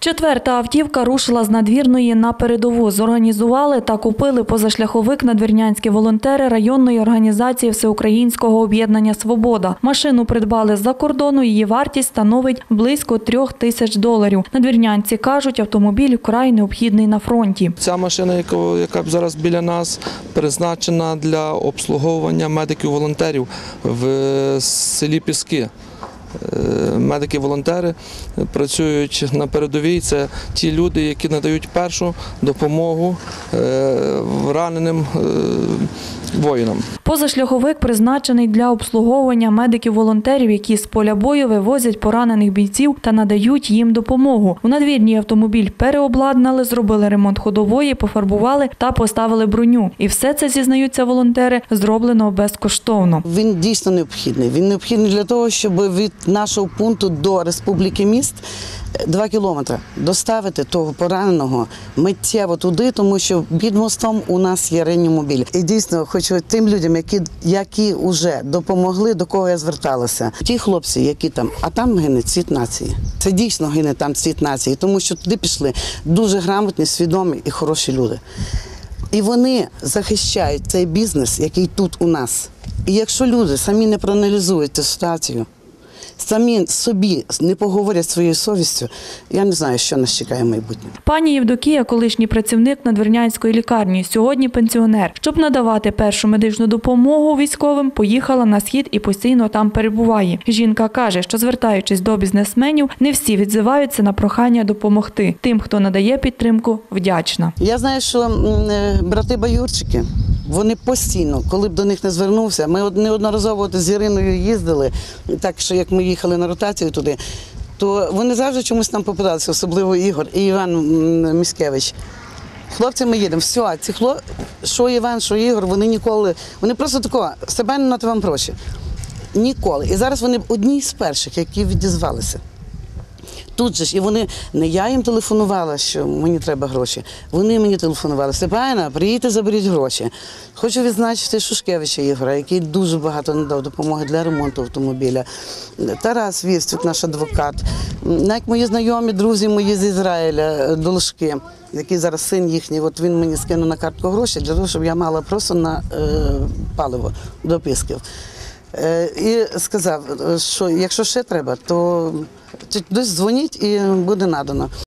Четверта автівка рушила з надвірної на передову. Зорганізували та купили позашляховик надвірнянські волонтери районної організації Всеукраїнського об'єднання Свобода. Машину придбали з-за кордону. Її вартість становить близько трьох тисяч доларів. Надвірнянці кажуть, автомобіль вкрай необхідний на фронті. Ця машина, яка, яка зараз біля нас, призначена для обслуговування медиків-волонтерів в селі Піски. Е, Медики-волонтери працюють на передовій. Це ті люди, які надають першу допомогу е, раненим е, воїнам. Позашляховик призначений для обслуговування медиків-волонтерів, які з поля бою вивозять поранених бійців та надають їм допомогу. У надвірній автомобіль переобладнали, зробили ремонт ходової, пофарбували та поставили броню. І все це зізнаються волонтери, зроблено безкоштовно. Він дійсно необхідний. Він необхідний для того, щоб від нашого пункту до республіки міст два кілометри доставити того пораненого миттєво туди, тому що під мостом у нас є реанімобіль. І дійсно хочу тим людям, які, які вже допомогли, до кого я зверталася. Ті хлопці, які там, а там гине цвіт нації. Це дійсно гине там цвіт нації, тому що туди пішли дуже грамотні, свідомі і хороші люди. І вони захищають цей бізнес, який тут у нас. І якщо люди самі не проаналізують цю ситуацію, самі собі не поговорять своєю совістю, я не знаю, що нас чекає в майбутньому. Пані Євдокія, колишній працівник надвірнянської лікарні, сьогодні пенсіонер. Щоб надавати першу медичну допомогу військовим, поїхала на схід і постійно там перебуває. Жінка каже, що звертаючись до бізнесменів, не всі відзиваються на прохання допомогти. Тим, хто надає підтримку, вдячна. Я знаю, що е, брати баюрчики, вони постійно, коли б до них не звернувся, ми неодноразово з Іриною їздили, так що як ми їхали на ротацію туди, то вони завжди чомусь там попадалися, особливо Ігор і Іван Міськевич. Хлопці, ми їдемо. Все, ці хлоп... що Іван, що Ігор, вони ніколи, вони просто такого, себе не вам гроші. Ніколи. І зараз вони одні з перших, які відізвалися. Тут же ж, і вони не я їм телефонувала, що мені треба гроші. Вони мені телефонували. Степана, приїдьте, заберіть гроші. Хочу відзначити Шушкевича Ігора, який дуже багато надав допомоги для ремонту автомобіля. Тарас Вістюк, наш адвокат. Навіть мої знайомі, друзі мої з Ізраїля, е, Должки, який зараз син їхній, от він мені скинув на картку гроші для того, щоб я мала просто на е, паливо до пісків. Е, І сказав, що якщо ще треба, то десь дзвоніть і буде надано.